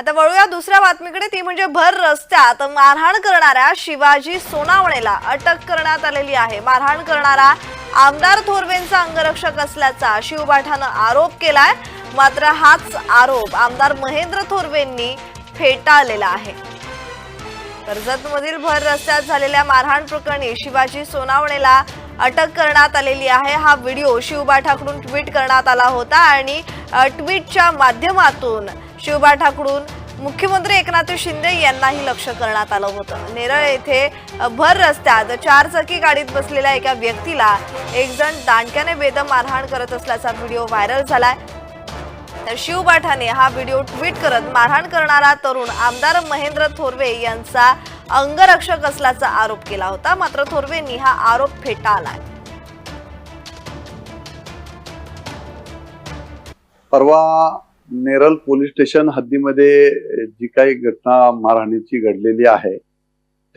आता वळूया दुसऱ्या बातमीकडे. ती म्हणजे भर रस्त्यात मारहाण करणाऱ्या शिवाजी सोनावणेला अटक करण्यात आलेली आहे. मारहाण करणारा आमदार थोरवेंचा अंगरक्षक असल्याचा शिवबाठानं आरोप केलाय. मात्र हाच आरोप आमदार महेंद्र थोरवेंनी फेटाळलेला आहे. कर्जतमधील भर रस्त्यात झालेल्या मारहाण प्रकरणी शिवाजी सोनावणेला अटक करण्यात आलेली आहे. हा व्हिडिओ शिवबाठाकडून ट्विट करण्यात आला होता आणि ट्विटच्या माध्यमातून शिवबाठाकडून मुख्यमंत्री एकनाथ शिंदे यांनाही लक्ष करण्यात आलं होतं. नेरळ येथे भर रस्त्यात चारचाकी गाडीत बसलेल्या एका व्यक्तीला एक जण दांडक्याने बेदम मारहाण करत असल्याचा व्हिडिओ व्हायरल झालाय. तर शिवबाठाने हा व्हिडिओ ट्विट करत मारहाण करणारा तरुण आमदार महेंद्र थोरवे यांचा अंगरक्षक असल्याचा आरोप केला होता. मात्र थोरवेंनी हा आरोप फेटाळला परवा नेरल पोलीस स्टेशन हद्दीमध्ये जी काही घटना मारहाणीची घडलेली आहे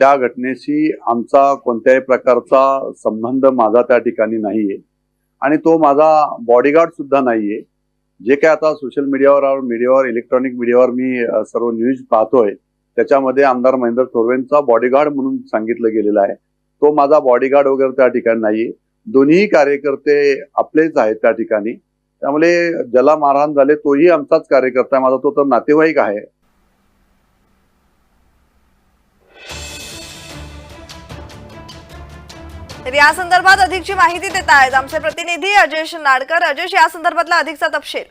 त्या घटनेशी आमचा कोणत्याही प्रकारचा संबंध माझा त्या ठिकाणी नाहीये. आणि तो माझा बॉडीगार्ड सुद्धा नाहीये. जे काय आता सोशल मीडियावर मीडियावर इलेक्ट्रॉनिक मीडियावर मी सर्व न्यूज पाहतोय त्याच्यामध्ये आमदार महेंद्र थोरवेंचा बॉडीगार्ड म्हणून सांगितलं गेलेलं आहे. तो माझा बॉडीगार्ड वगैरे त्या ठिकाणी नाहीये. दोन्ही कार्यकर्ते आपलेच आहेत त्या ठिकाणी. त्यामुळे ज्याला मारहाण झाले तोही आमचाच कार्यकर्ता आहे. माझा तो तर नातेवाईक आहे. तर या संदर्भात अधिकची माहिती देत आहेत आमचे प्रतिनिधी अजय नाडकर. अजय या संदर्भातला अधिकचा तपशील.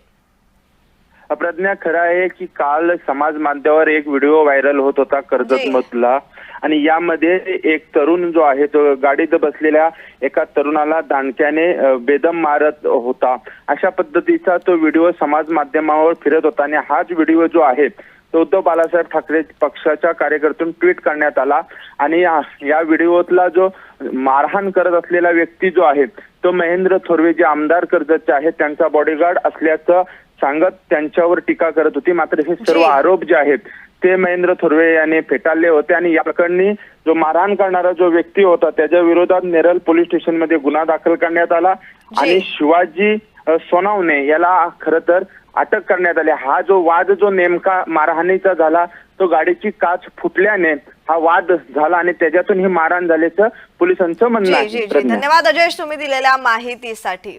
प्रज्ञा खरं आहे की काल समाज माध्यमावर एक व्हिडिओ व्हायरल होत होता कर्जत मधला. आणि यामध्ये एक तरुण जो आहे तो गाडीत बसलेल्या एका तरुणाला दांडक्याने बेदम मारत होता. अशा पद्धतीचा तो व्हिडिओ समाज माध्यमावर फिरत होता. आणि हाच व्हिडिओ जो आहे तो उद्धव बाळासाहेब ठाकरे पक्षाच्या कार्यकर्त्यातून ट्विट करण्यात आला. आणि या व्हिडिओतला जो मारहाण करत असलेला व्यक्ती जो आहे तो महेंद्र थोरवे जे आमदार कर्जतचे आहेत त्यांचा बॉडीगार्ड असल्याचं सांगत त्यांच्यावर टीका करत होती. मात्र हे सर्व. आरोप जे आहेत ते महेंद्र थोरवे यांनी फेटाळले होते आणि या प्रकरणी जो मारहाण करणारा जो व्यक्ती होता त्याच्या विरोधात नेरळ पोलीस स्टेशनमध्ये गुन्हा दाखल करण्यात आला. आणि शिवाजी सोनावणे याला खर तर अटक करण्यात आली. हा जो वाद जो नेमका मारहाणीचा झाला तो गाडीची काच फुटल्याने हा वाद झाला आणि त्याच्यातून ही मारहाण झाल्याचं पोलिसांचं म्हणणं आहे. धन्यवाद अजयश तुम्ही दिलेल्या माहितीसाठी.